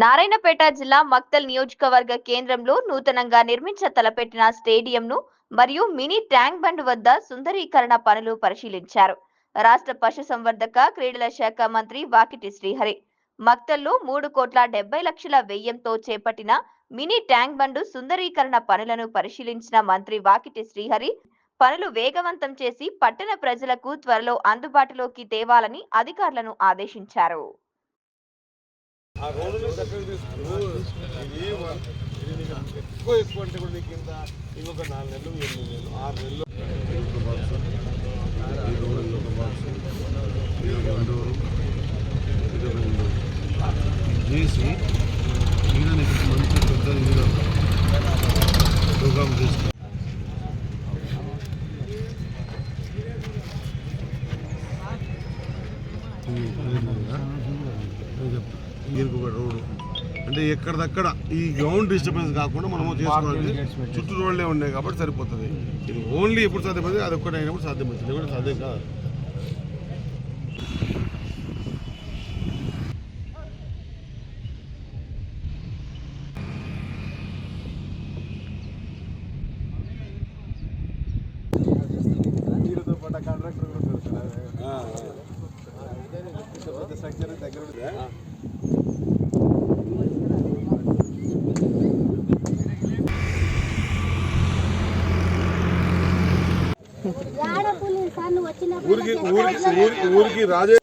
నారాయణపేట జిల్లా మక్తల్ నియోజకవర్గ కేంద్రంలో నూతనంగా నిర్మించ తలపెట్టిన స్టేడియంను మరియు మినీ ట్యాంక్ బండ్ వద్ద సుందరీకరణ పనులు పరిశీలించారు. రాష్ట్ర పశుసంవర్ధక క్రీడల శాఖ మంత్రి వాకిటి శ్రీహరి మక్తల్లో మూడు కోట్ల డెబ్బై లక్షల వ్యయంతో చేపట్టిన మినీ ట్యాంక్ బండ్ సుందరీకరణ పనులను పరిశీలించిన మంత్రి వాకిటి శ్రీహరి పనులు వేగవంతం చేసి పట్టణ ప్రజలకు త్వరలో అందుబాటులోకి తేవాలని అధికారులను ఆదేశించారు. ఆ రోడ్డు దగ్గర తీసుకుని ఎక్కువ ఎక్కువ అంటే కూడా నీకు ఇంత ఇంకొక నాలుగు నెలలు ఎనిమిది నెలలు ఆరు నెలలు. చేసి ఈయన నీకు మంచి పెద్ద ఇదిగా ప్రోగ్రామ్ చేసుకో ఈయనకు ఒక రోడ్డు. అంటే ఎక్కడిదక్కడ ఈ గ్రౌండ్ డిస్టర్బెన్స్ కాకుండా మనము చేసుకోవాలి చుట్టూ రోడ్లే ఉన్నాయి కాబట్టి సరిపోతుంది. ఇది ఓన్లీ ఎప్పుడు సాధ్యమైంది అది ఒక్కటి అయినప్పుడు సాధ్యమవుతుంది. లేకుంటే సాధ్యం కాదు. చెరువు దగ్గర ఊరికి ఊరికి ఊరికి రాజే